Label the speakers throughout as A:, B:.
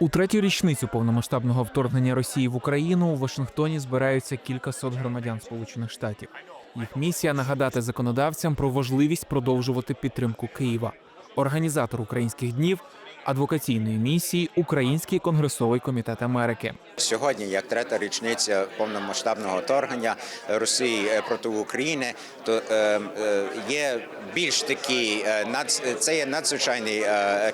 A: У третю річницю повномасштабного вторгнення Росії в Україну у Вашингтоні збираються кількасот громадян Сполучених Штатів. Їх місія нагадати законодавцям про важливість продовжувати підтримку Києва. Організатор українських днів адвокаційної місії Український конгресовий комітет Америки.
B: Сьогодні, як третя річниця повномасштабного вторгнення Росії е, проти України, то е, е, є більш такі це є надзвичайний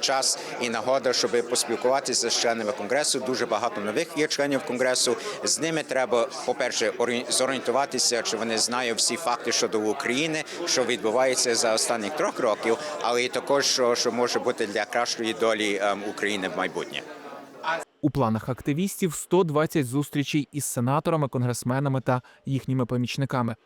B: час і нагода, щоб поспілкуватися з членами конгресу. Дуже багато нових є членів конгресу. З ними треба, по перше, зорієнтуватися, чи вони знають всі факти щодо України, що відбувається за останні трьох років, але і також що, що може бути для кращої долі е, України в майбутнє.
A: У планах активістів 120 зустрічей із сенаторами, конгресменами та їхніми помічниками.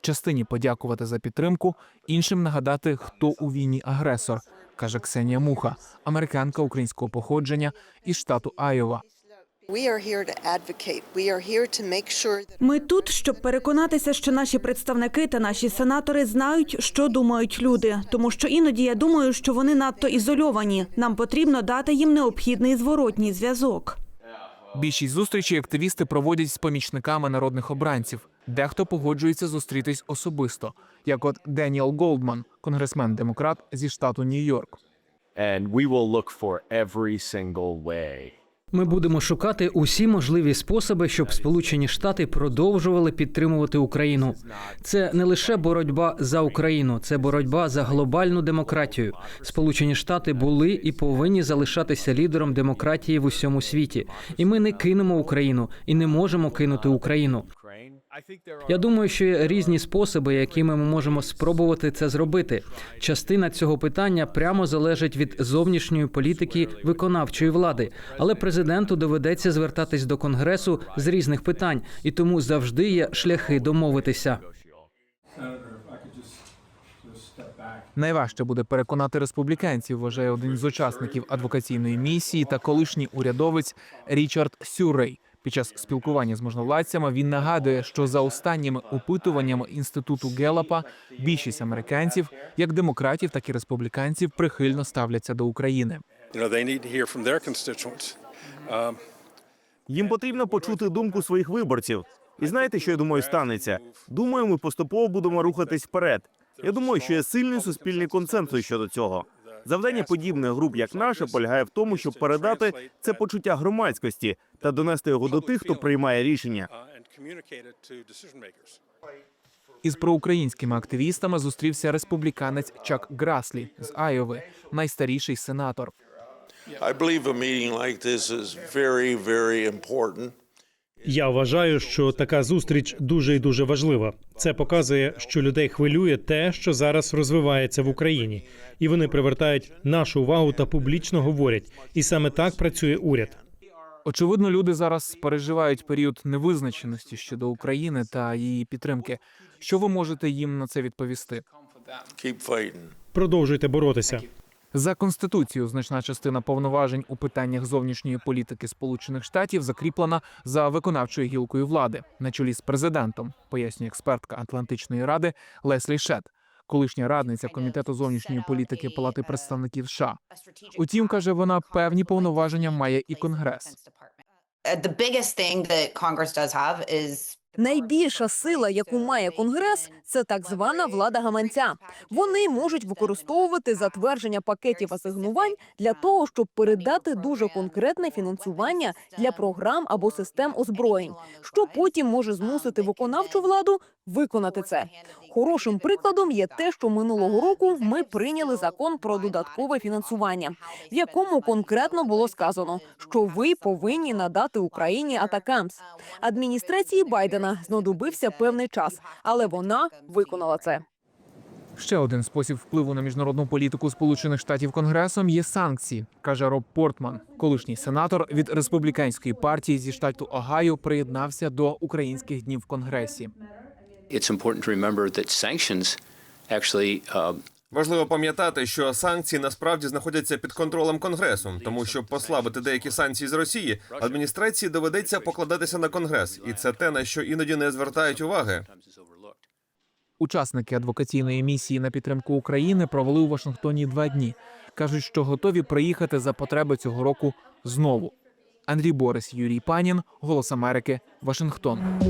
A: Частині подякувати за підтримку, іншим нагадати, хто у війні агресор, каже Ксенія Муха, американка українського походження із штату Айова.
C: Ми тут, щоб переконатися, що наші представники та наші сенатори знають, що думають люди. Тому що іноді я думаю, що вони надто ізольовані. Нам потрібно дати їм необхідний зворотній зв'язок.
A: Більшість зустрічей активісти проводять з помічниками народних обранців. Дехто погоджується зустрітись особисто, як от Деніел Голдман, конгресмен-демократ зі штату Нью-Йорк.
D: and we will look for every single way
E: Ми будемо шукати усі можливі способи, щоб Сполучені Штати продовжували підтримувати Україну. Це не лише боротьба за Україну, це боротьба за глобальну демократію. Сполучені Штати були і повинні залишатися лідером демократії в усьому світі. І ми не кинемо Україну і не можемо кинути Україну. Я думаю, що є різні способи, якими ми можемо спробувати це зробити. Частина цього питання прямо залежить від зовнішньої політики виконавчої влади, але президенту доведеться звертатись до конгресу з різних питань, і тому завжди є шляхи домовитися.
A: Найважче буде переконати республіканців, вважає один з учасників адвокаційної місії та колишній урядовець Річард Сюррей. Під час спілкування з можновладцями він нагадує, що за останніми опитуваннями інституту Гелапа більшість американців, як демократів, так і республіканців, прихильно ставляться до України.
F: Um,
G: Їм потрібно почути думку своїх виборців. І знаєте, що я думаю, станеться? Думаю, ми поступово будемо рухатись вперед. Я думаю, що є сильний суспільний консенсус щодо цього. Завдання подібних груп, як наша, полягає в тому, щоб передати це почуття громадськості та донести його до тих, хто приймає рішення.
A: Із проукраїнськими активістами зустрівся республіканець Чак Граслі з Айови, найстаріший сенатор.
H: I believe a meeting like this is very, very important.
I: Я вважаю, що така зустріч дуже і дуже важлива. Це показує, що людей хвилює те, що зараз розвивається в Україні, і вони привертають нашу увагу та публічно говорять. І саме так працює уряд.
A: Очевидно, люди зараз переживають період невизначеності щодо України та її підтримки. Що ви можете їм на це відповісти?
I: Продовжуйте боротися.
A: За конституцією значна частина повноважень у питаннях зовнішньої політики Сполучених Штатів закріплена за виконавчою гілкою влади на чолі з президентом, пояснює експертка Атлантичної ради Леслі Шет, колишня радниця комітету зовнішньої політики Палати представників США. Утім, каже вона, певні повноваження має і конгрес.
C: Найбільша сила, яку має конгрес, це так звана влада гаманця. Вони можуть використовувати затвердження пакетів асигнувань для того, щоб передати дуже конкретне фінансування для програм або систем озброєнь, що потім може змусити виконавчу владу виконати це. Хорошим прикладом є те, що минулого року ми прийняли закон про додаткове фінансування, в якому конкретно було сказано, що ви повинні надати Україні атакамс. Адміністрації Байдена знадобився певний час, але вона виконала це.
A: Ще один спосіб впливу на міжнародну політику Сполучених Штатів Конгресом є санкції, каже Роб Портман. Колишній сенатор від республіканської партії зі штату Огайо приєднався до українських днів в Конгресі.
J: Важливо пам'ятати, що санкції насправді знаходяться під контролем конгресу, тому щоб послабити деякі санкції з Росії, адміністрації доведеться покладатися на конгрес, і це те, на що іноді не звертають уваги.
A: Учасники адвокаційної місії на підтримку України провели у Вашингтоні два дні. кажуть, що готові приїхати за потреби цього року знову. Андрій Борис, Юрій Панін, Голос Америки, Вашингтон.